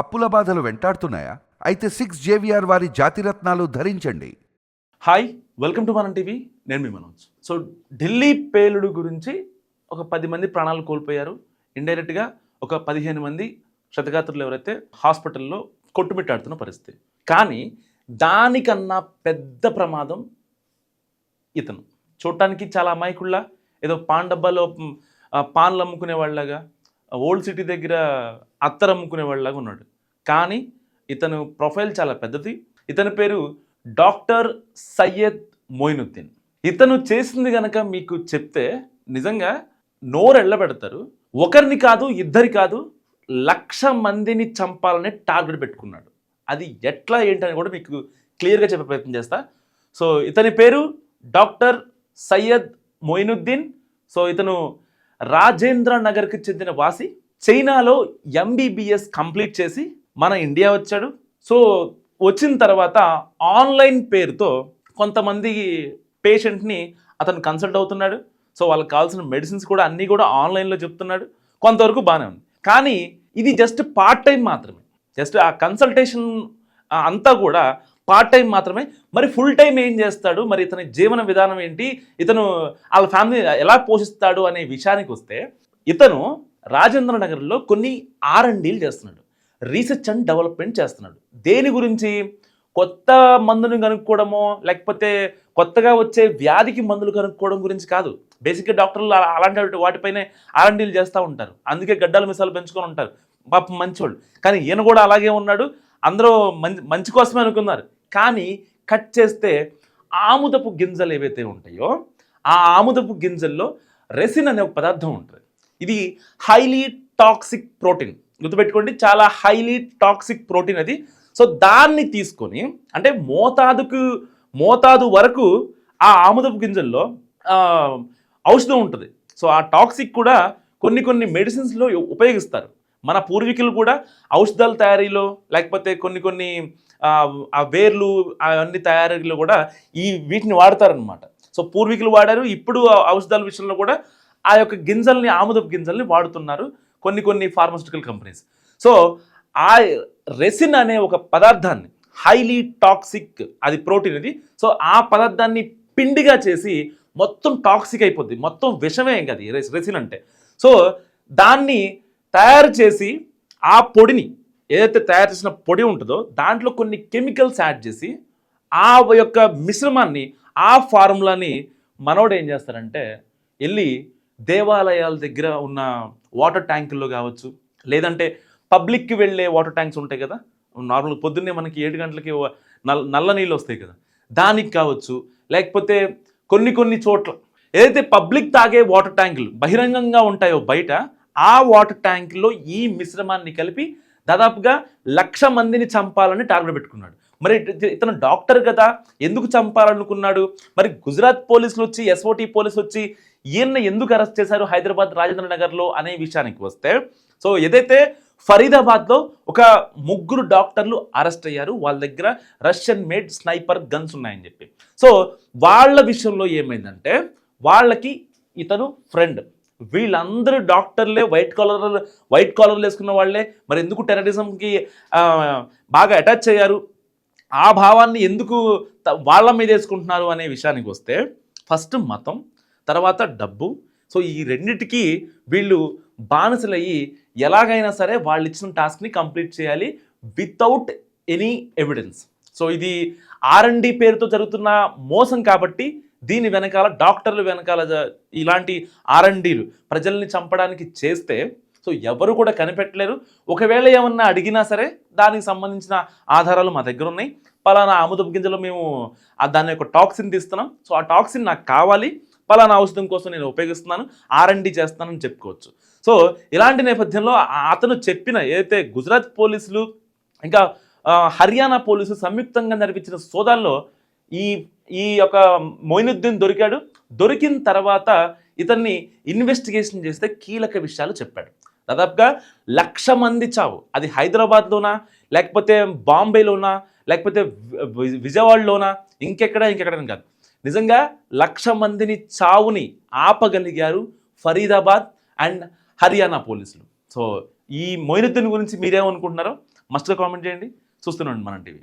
అప్పుల బాధలు వెంటాడుతున్నాయా? అయితే సిక్స్ జేవిఆర్ వారి జాతిరత్నాలు ధరించండి. Hi welcome to Manam TV. నేను మీ మనోజ్. సో ఢిల్లీ పేలుడు గురించి ఒక పది మంది ప్రాణాలు కోల్పోయారు. ఇండైరెక్ట్గా ఒక పదిహేను మంది క్షతగాత్రులు ఎవరైతే హాస్పిటల్లో కొట్టుమిట్టాడుతున్న పరిస్థితి. కానీ దానికన్నా పెద్ద ప్రమాదం ఇతను. చూడటానికి చాలా అమాయకుళ్ళ ఏదో పాన్ డబ్బాలో పాన్లు అమ్ముకునే వాళ్ళగా ఓల్డ్ సిటీ దగ్గర అత్తరు అమ్ముకునే వాళ్ళగా ఉన్నాడు. కానీ ఇతను ప్రొఫైల్ చాలా పెద్దది. ఇతని పేరు డాక్టర్ సయ్యద్ మొయినుద్దీన్. ఇతను చేసింది గనక మీకు చెప్తే నిజంగా నోరెళ్ళబెడతారు ఒకరిని కాదు ఇద్దరి కాదు లక్ష మందిని చంపాలనే టార్గెట్ పెట్టుకున్నాడు. అది ఎట్లా ఏంటని కూడా మీకు క్లియర్గా చెప్పే ప్రయత్నం చేస్తా. సో ఇతని పేరు డాక్టర్ సయ్యద్ మొయినుద్దీన్. సో ఇతను రాజేంద్ర నగర్కి చెందిన వాసి. చైనాలో ఎంబీబీఎస్ కంప్లీట్ చేసి మన ఇండియా వచ్చాడు. సో వచ్చిన తర్వాత ఆన్లైన్ పేరుతో కొంతమంది పేషెంట్ని అతను కన్సల్ట్ అవుతున్నాడు. సో వాళ్ళకి కావాల్సిన మెడిసిన్స్ కూడా అన్నీ కూడా ఆన్లైన్లో చెప్తున్నాడు. కొంతవరకు బాగానే ఉంది. కానీ ఇది జస్ట్ పార్ట్ టైం మాత్రమే. జస్ట్ ఆ కన్సల్టేషన్ అంతా కూడా పార్ట్ టైం మాత్రమే. మరి ఫుల్ టైం ఏం చేస్తాడు? మరి ఇతని జీవన విధానం ఏంటి? ఇతను వాళ్ళ ఫ్యామిలీ ఎలా పోషిస్తాడు అనే విషయానికి వస్తే ఇతను రాజేంద్ర నగర్లో కొన్ని ఆర్ అండ్ చేస్తున్నాడు. రీసెర్చ్ అండ్ డెవలప్మెంట్ చేస్తున్నాడు. దేని గురించి? కొత్త మందును కనుక్కోవడమో లేకపోతే కొత్తగా వచ్చే వ్యాధికి మందులు కనుక్కోవడం గురించి కాదు. బేసిక్గా డాక్టర్లు అలా- అలాంటి వాటిపైనే ఆర్ చేస్తూ ఉంటారు. అందుకే గడ్డల మిసాలు పెంచుకొని ఉంటారు. పాపం మంచోళ్ళు. కానీ ఈయన కూడా అలాగే ఉన్నాడు. అందరూ మంచి మంచి కోసమే అనుకున్నారు. కానీ కట్ చేస్తే ఆముదపు గింజలు ఏవైతే ఉంటాయో ఆ ఆముదపు గింజల్లో రెసిన్ అనే ఒక పదార్థం ఉంటుంది. ఇది హైలీ టాక్సిక్ ప్రోటీన్. గుర్తుపెట్టుకోండి చాలా హైలీ టాక్సిక్ ప్రోటీన్ అది. సో దాన్ని తీసుకొని అంటే మోతాదుకు మోతాదు వరకు ఆ ఆముదపు గింజల్లో ఔషధం ఉంటుంది. సో ఆ టాక్సిక్ కూడా కొన్ని కొన్ని మెడిసిన్స్లో ఉపయోగిస్తారు. మన పూర్వీకులు కూడా ఔషధాల తయారీలో లేకపోతే కొన్ని కొన్ని ఆ, వేర్లు అవన్నీ తయారీలో కూడా ఈ వీటిని వాడతారనమాట సో పూర్వీకులు వాడారు ఇప్పుడు ఔషధాల విషయంలో కూడా ఆ యొక్క గింజల్ని ఆముదపు గింజల్ని వాడుతున్నారు. కొన్ని కొన్ని ఫార్మాస్యూటికల్ కంపెనీస్ సో ఆ రెసిన్ అనే ఒక పదార్థాన్ని హైలీ టాక్సిక్ అది ప్రోటీన్ ఇది. సో ఆ పదార్థాన్ని పిండిగా చేసి మొత్తం టాక్సిక్ అయిపోద్ది. మొత్తం విషమే ఇంకా అది రెసిన్ అంటే. సో దాన్ని తయారు చేసి ఆ పొడిని ఏదైతే తయారు చేసిన పొడి ఉంటుందో దాంట్లో కొన్ని కెమికల్స్ యాడ్ చేసి ఆ యొక్క మిశ్రమాన్ని ఆ ఫార్ములాని మనోడు ఏం చేస్తారంటే వెళ్ళి దేవాలయాల దగ్గర ఉన్న వాటర్ ట్యాంకుల్లో కావచ్చు లేదంటే పబ్లిక్కి వెళ్ళే వాటర్ ట్యాంక్స్ ఉంటాయి కదా నార్మల్ పొద్దున్నే మనకి ఏడు గంటలకి నల్ నల్ల నీళ్ళు వస్తాయి కదా దానికి కావచ్చు లేకపోతే కొన్ని కొన్ని చోట్ల ఏదైతే పబ్లిక్ తాగే వాటర్ ట్యాంకులు బహిరంగంగా ఉంటాయో బయట ఆ వాటర్ ట్యాంకులో ఈ మిశ్రమాన్ని కలిపి దాదాపుగా లక్ష మందిని చంపాలని టార్గెట్ పెట్టుకున్నాడు. మరి ఇతను డాక్టర్ కదా ఎందుకు చంపాలనుకున్నాడు? మరి గుజరాత్ పోలీసులు వచ్చి ఎస్ఓటి పోలీసులు వచ్చి ఈయన్ని ఎందుకు అరెస్ట్ చేశారు హైదరాబాద్ రాజేంద్ర నగర్లో అనే విషయానికి వస్తే సో ఏదైతే ఫరీదాబాద్లో ఒక ముగ్గురు డాక్టర్లు అరెస్ట్ అయ్యారు వాళ్ళ దగ్గర రష్యన్ మేడ్ స్నైపర్ గన్స్ ఉన్నాయని చెప్పి. సో వాళ్ళ విషయంలో ఏమైందంటే వాళ్ళకి ఇతను ఫ్రెండ్. వీళ్ళందరూ డాక్టర్లే వైట్ కాలర్ వైట్ కాలర్లు వేసుకున్న వాళ్ళే. మరి ఎందుకు టెర్రరిజంకి బాగా అటాచ్ అయ్యారు? ఆ భావాన్ని ఎందుకు వాళ్ళ మీద వేసుకుంటున్నారు అనే విషయానికి వస్తే ఫస్ట్ మతం తర్వాత డబ్బు. సో ఈ రెండిటికి వీళ్ళు బానిసలయ్యి ఎలాగైనా సరే వాళ్ళు ఇచ్చిన టాస్క్ని కంప్లీట్ చేయాలి వితౌట్ ఎనీ ఎవిడెన్స్. సో ఇది ఆర్ఎండి పేరుతో జరుగుతున్న మోసం కాబట్టి దీని వెనకాల డాక్టర్లు వెనకాల ఇలాంటి ఆర్ఎండీలు ప్రజల్ని చంపడానికి చేస్తే సో ఎవరు కూడా కనిపెట్టలేరు. ఒకవేళ ఏమన్నా అడిగినా సరే దానికి సంబంధించిన ఆధారాలు మా దగ్గర ఉన్నాయి. పలానా ఆముదపు గింజలో మేము దాని యొక్క టాక్సిన్ తీస్తున్నాం. సో ఆ టాక్సిన్ నాకు కావాలి. పలానా ఔషధం కోసం నేను ఉపయోగిస్తున్నాను ఆర్ఎండి చేస్తానని చెప్పుకోవచ్చు. సో ఇలాంటి నేపథ్యంలో అతను చెప్పిన ఏదైతే గుజరాత్ పోలీసులు ఇంకా హర్యానా పోలీసులు సంయుక్తంగా నడిపించిన సోదాల్లో ఈ ఈ యొక్క మొయినుద్దీన్ దొరికాడు. దొరికిన తర్వాత ఇతన్ని ఇన్వెస్టిగేషన్ చేస్తే కీలక విషయాలు చెప్పాడు. దాదాపుగా లక్ష మంది చావు. అది హైదరాబాద్లోనా లేకపోతే బాంబేలోనా లేకపోతే విజయవాడలోనా ఇంకెక్కడ ఇంకెక్కడ కాదు. నిజంగా లక్ష మందిని చావుని ఆపగలిగారు ఫరీదాబాద్ అండ్ హర్యానా పోలీసులు. సో ఈ మొయినుద్దీన్ గురించి మీరేమనుకుంటున్నారో మస్ట్గా కామెంట్ చేయండి. చూస్తున్నాండి మనం టీవీ.